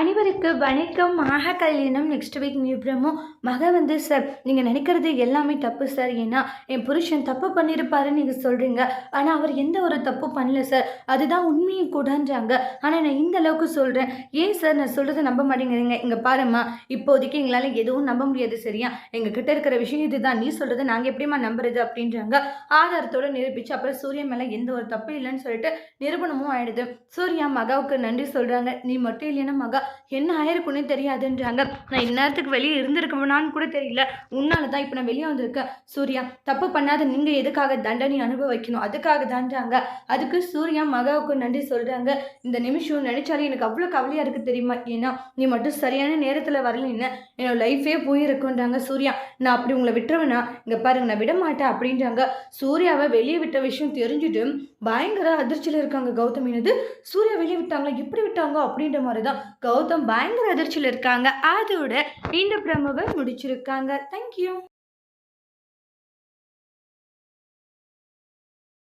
அனைவருக்கு வணக்கம். மகா கல்யாணம் நெக்ஸ்ட் வீக் நியூ பிரமோ மக வந்து சார் நீங்கள் நினைக்கிறது எல்லாமே தப்பு சார் ஏன்னா என் புருஷன் தப்பு பண்ணியிருப்பாருன்னு நீங்கள் சொல்கிறீங்க ஆனால் அவர் எந்த ஒரு தப்பு பண்ணல சார் அதுதான் உண்மையும் கூடன்றாங்க. ஆனால் நான் இந்த அளவுக்கு சொல்கிறேன் ஏன் சார் நான் சொல்கிறத நம்ப மாட்டேங்கிறீங்க? இங்கே பாரும்மா இப்போதைக்கு எங்களால் எதுவும் நம்ப முடியாது சரியா? எங்கள் கிட்ட இருக்கிற விஷயம் இதுதான். நீ சொல்கிறத நாங்கள் எப்படிம்மா நம்புறது? அப்படின்றாங்க. ஆதாரத்தோட நிரூபிச்சு அப்புறம் சூரியன் மேலே எந்த ஒரு தப்பு இல்லைன்னு சொல்லிட்டு நிரூபணமும் ஆயிடுது. சூர்யா மகாவுக்கு நன்றி சொல்கிறாங்க நீ மட்டும் இல்லைன்னா மகா என்ன ஆயிருக்குன்னே தெரியாதுன்றாங்க. நான் இந்நேரத்துக்கு வெளியே இருந்திருக்கணும்னான்னு கூட தெரியல. உன்னால தான் இப்போ நான் வெளியே வந்திருக்கேன். சூர்யா தப்பு பண்ணாத நீங்கள் எதுக்காக தண்டனை அனுபவிக்கணும்? அதுக்காக தான்றாங்க அதுக்கு சூர்யா மகாவுக்கு நன்றி சொல்கிறாங்க இந்த நிமிஷம் நினைச்சாலே எனக்கு அவ்வளோ கவலையாக இருக்குது தெரியுமா? ஏன்னா நீ மட்டும் சரியான நேரத்தில் வரலைன்னு என்னோட லைஃபே போயிருக்குன்றாங்க சூர்யா. நான் அப்படி உங்களை விட்டுருவேனா? இங்கே பாருங்க நான் விட மாட்டேன் அப்படின்றாங்க. சூர்யாவை வெளியே விட்ட விஷயம் தெரிஞ்சுட்டு பயங்கர அதிர்ச்சியில் இருக்காங்க கௌதம். சூர்யா வெளியே விட்டாங்களா? எப்படி விட்டாங்க? அப்படின்ற மாதிரி தான் கௌதம் பயங்கர அதிர்ச்சியில் இருக்காங்க. அதோட இந்த பிரமுவை முடிச்சிருக்காங்க. தேங்க்யூ